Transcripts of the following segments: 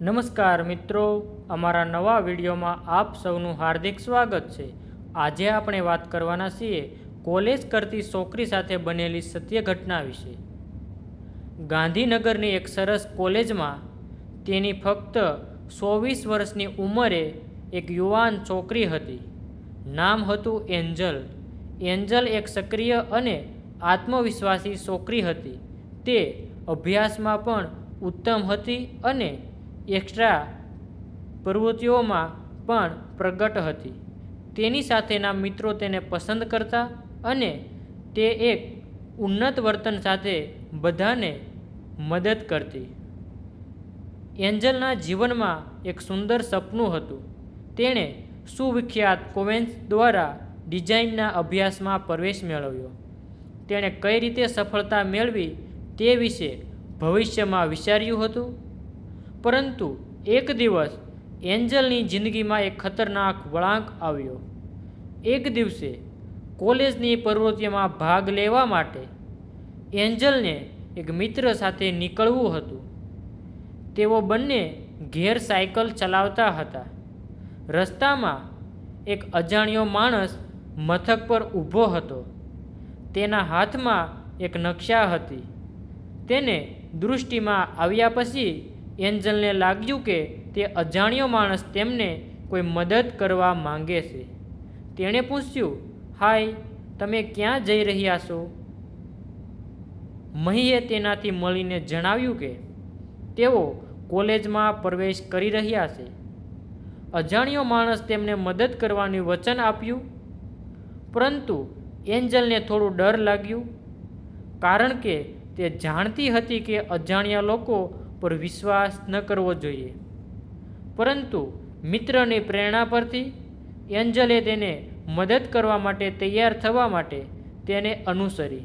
નમસ્કાર મિત્રો, અમારા નવા વિડીયોમાં આપ સૌનું હાર્દિક સ્વાગત છે. આજે આપણે વાત કરવાના છીએ કોલેજ કરતી છોકરી સાથે બનેલી સત્ય ઘટના વિશે. ગાંધીનગરની એક સરસ કોલેજમાં તેની ફક્ત ચોવીસ વર્ષની ઉંમરે એક યુવાન છોકરી હતી. નામ હતું એન્જલ. એન્જલ એક સક્રિય અને આત્મવિશ્વાસી છોકરી હતી. તે અભ્યાસમાં પણ ઉત્તમ હતી અને એક્સ્ટ્રા પ્રવૃત્તિઓમાં પણ પ્રગટ હતી. તેની સાથેના મિત્રો તેને પસંદ કરતા અને તે એક ઉન્નત વર્તન સાથે બધાને મદદ કરતી. એન્જલના જીવનમાં એક સુંદર સપનું હતું. તેણે સુવિખ્યાત કોવેન્સ દ્વારા ડિઝાઇનના અભ્યાસમાં પ્રવેશ મેળવ્યો. તેણે કઈ રીતે સફળતા મેળવી તે વિશે ભવિષ્યમાં વિચાર્યું હતું? પરંતુ એક દિવસ એન્જલની જિંદગીમાં એક ખતરનાક વળાંક આવ્યો. એક દિવસે કોલેજની પ્રવૃત્તિમાં ભાગ લેવા માટે એન્જલને એક મિત્ર સાથે નીકળવું હતું. તેઓ બંને ઘેર સાયકલ ચલાવતા હતા. રસ્તામાં એક અજાણ્યો માણસ મથક પર ઊભો હતો. તેના હાથમાં એક નકશા હતી. તેને દૃષ્ટિમાં આવ્યા પછી એન્જલને લાગ્યું કે તે અજાણ્યો માણસ તેમને કોઈ મદદ કરવા માંગે છે. તેણે પૂછ્યું, હાય, તમે ક્યાં જઈ રહ્યા છો? મહીએ તેનાથી મળીને જણાવ્યું કે, તેઓ કોલેજમાં પ્રવેશ કરી રહ્યા છે. અજાણ્યો માણસ તેમને મદદ કરવાનું વચન આપ્યું? પરંતુ એન્જલને થોડું ડર લાગ્યું, કારણ કે તે જાણતી હતી કે અજાણ્યા લોકો પર વિશ્વાસ ન કરવો જોઈએ. પરંતુ મિત્રની પ્રેરણા પરથી, એન્જલે તેને મદદ કરવા માટે તૈયાર થવા માટે તેને અનુસરી.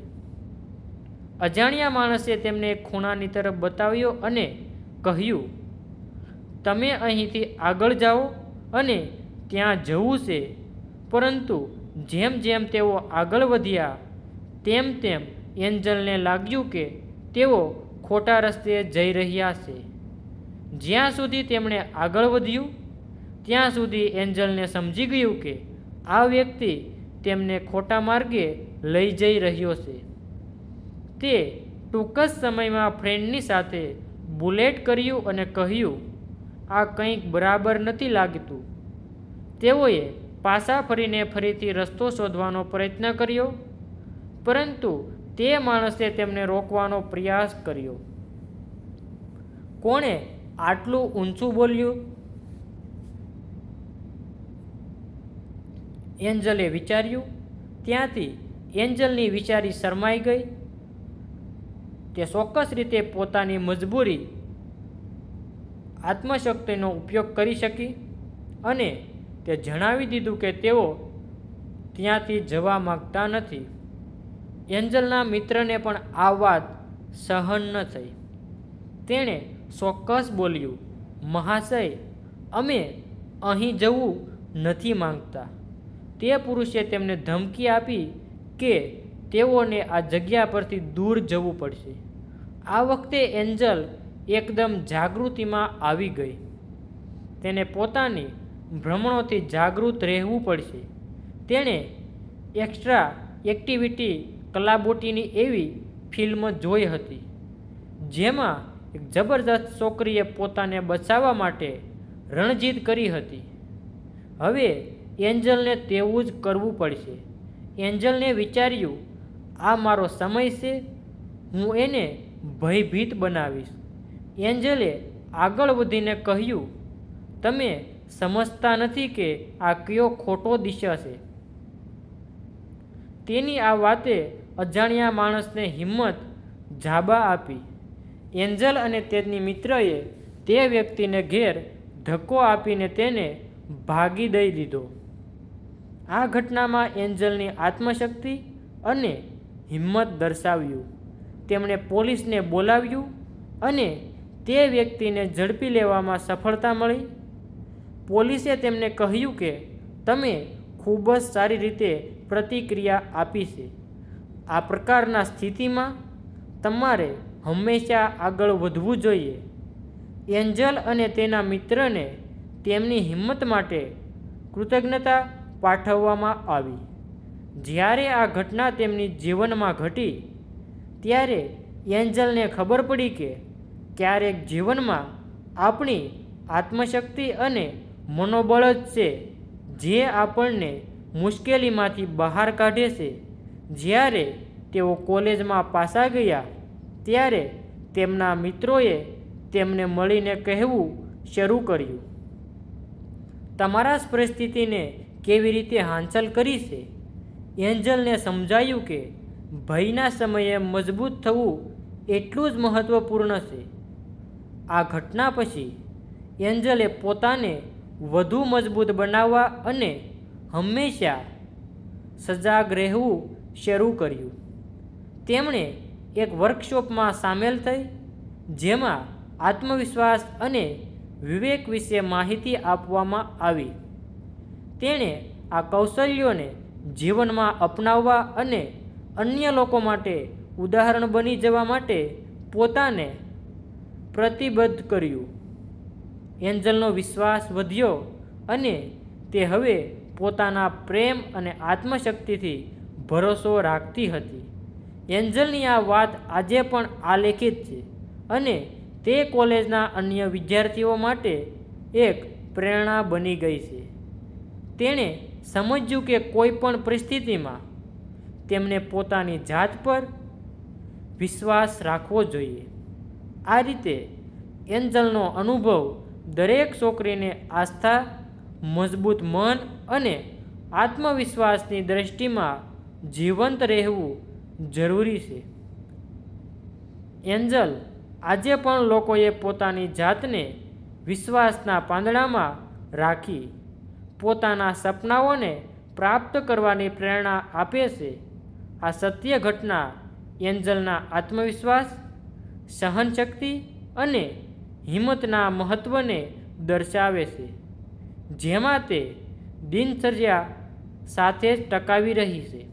અજાણ્યા માણસે તેમને ખૂણાની તરફ બતાવ્યો અને કહ્યું, તમે અહીંથી આગળ જાઓ અને ત્યાં જવું છે. પરંતુ જેમ જેમ તેઓ આગળ વધ્યા, તેમ તેમ એન્જલને લાગ્યું કે તેઓ ખોટા રસ્તે જઈ રહ્યા છે. જ્યાં સુધી તેમણે આગળ વધ્યું, ત્યાં સુધી એન્જલને સમજી ગયું કે આ વ્યક્તિ તેમને ખોટા માર્ગે લઈ જઈ રહ્યો છે. તે ટૂંક જ સમયમાં ફ્રેન્ડની સાથે બુલેટ કર્યું અને કહ્યું, આ કંઈક બરાબર નથી લાગતું. તેઓએ પાછા ફરીને ફરીથી રસ્તો શોધવાનો પ્રયત્ન કર્યો, પરંતુ તે માણસે તેમને રોકવાનો પ્રયાસ કર્યો. કોણે આટલું ઊંચું બોલ્યું? એન્જલે વિચાર્યું, ત્યાંથી એન્જલની વિચારી શરમાઈ ગઈ. તે ચોક્કસ રીતે પોતાની મજબૂરી, આત્મશક્તિનો ઉપયોગ કરી શકી અને તે જણાવી દીધું કે તેઓ ત્યાંથી જવા માગતા નથી. એન્જલના મિત્રને પણ આ વાત સહન ન થઈ. તેણે ચોક્કસ બોલ્યું, મહાશય, અમે અહીં જવું નથી માંગતા. તે પુરુષે તેમને ધમકી આપી કે તેઓને આ જગ્યા પરથી દૂર જવું પડશે. આ વખતે એન્જલ એકદમ જાગૃતિમાં આવી ગઈ. તેને પોતાની ભ્રમણોથી જાગૃત રહેવું પડશે. તેણે એક્સ્ટ્રા એક્ટિવિટી કલાબોટીની એવી ફિલ્મ જોઈ હતી, જેમાં એક જબરદસ્ત છોકરીએ પોતાને બચાવવા માટે રણજીત કરી હતી. હવે એન્જલને તેવું જ કરવું પડશે. એન્જલને વિચાર્યું, આ મારો સમય છે, હું એને ભયભીત બનાવીશ. એન્જલે આગળ વધીને કહ્યું, તમે સમજતા નથી કે આ કયો ખોટો દિશા છે. તેની આ વાતે અજાણ્યા માણસને હિંમત જાબા આપી. એન્જલ અને તેની મિત્રએ તે વ્યક્તિને ઘેર ધક્કો આપીને તેને ભાગી દઈ દીધો. આ ઘટનામાં એન્જલની આત્મશક્તિ અને હિંમત દર્શાવ્યું. તેમણે પોલીસને બોલાવ્યું અને તે વ્યક્તિને ઝડપી લેવામાં સફળતા મળી. પોલીસે તેમને કહ્યું કે, તમે ખૂબ જ સારી રીતે પ્રતિક્રિયા આપી છે. આ પ્રકારના સ્થિતિમાં તમારે હંમેશા આગળ વધવું જોઈએ. એન્જલ અને તેના મિત્રને તેમની હિંમત માટે કૃતજ્ઞતા પાઠવવામાં આવી. જ્યારે આ ઘટના તેમની જીવનમાં ઘટી, ત્યારે એન્જલને ખબર પડી કે ક્યારેક જીવનમાં આપણી આત્મશક્તિ અને મનોબળ જ છે, જે આપણને મુશ્કેલીમાંથી બહાર કાઢે છે. જ્યારે તેઓ કોલેજમાં પાસા ગયા, ત્યારે તેમના મિત્રોએ તેમને મળીને કહેવું શરૂ કર્યું. તમારા જ પરિસ્થિતિને કેવી રીતે હાંસલ કરી છે એન્જલને સમજાયું કે ભયના સમયે મજબૂત થવું એટલું જ મહત્ત્વપૂર્ણ છે. આ ઘટના પછી એન્જલે પોતાને વધુ મજબૂત બનાવવા અને હંમેશા સજાગ રહેવું શરૂ કર્યું. તેમણે એક વર્કશોપમાં સામેલ થઈ, જેમાં આત્મવિશ્વાસ અને વિવેક વિશે માહિતી આપવામાં આવી. તેણે આ કૌશલ્યોને જીવનમાં અપનાવવા અને અન્ય લોકો માટે ઉદાહરણ બની જવા માટે પોતાને પ્રતિબદ્ધ કર્યું. એન્જલનો વિશ્વાસ વધ્યો અને તે હવે પોતાના પ્રેમ અને આત્મશક્તિથી ભરોસો રાખતી હતી. એન્જલની આ વાત આજે પણ આલેખિત છે અને તે કોલેજના અન્ય વિદ્યાર્થીઓ માટે એક પ્રેરણા બની ગઈ છે. તેણે સમજ્યું કે કોઈ પણ પરિસ્થિતિમાં તેમને પોતાની જાત પર વિશ્વાસ રાખવો જોઈએ. આ રીતે એન્જલનો અનુભવ દરેક છોકરીને આસ્થા, મજબૂત મન અને આત્મવિશ્વાસની દ્રષ્ટિમાં જીવંત રહેવું જરૂરી છે. એન્જલ આજે પણ લોકોએ પોતાની જાતને વિશ્વાસના પાંદડામાં રાખી પોતાના સપનાઓને પ્રાપ્ત કરવાની પ્રેરણા આપે છે. આ સત્ય ઘટના એન્જલના આત્મવિશ્વાસ, સહનશક્તિ અને હિંમતના મહત્ત્વને દર્શાવે છે. જેમાં તે દિનચર્યા સાથે જ ટકાવી રહી છે.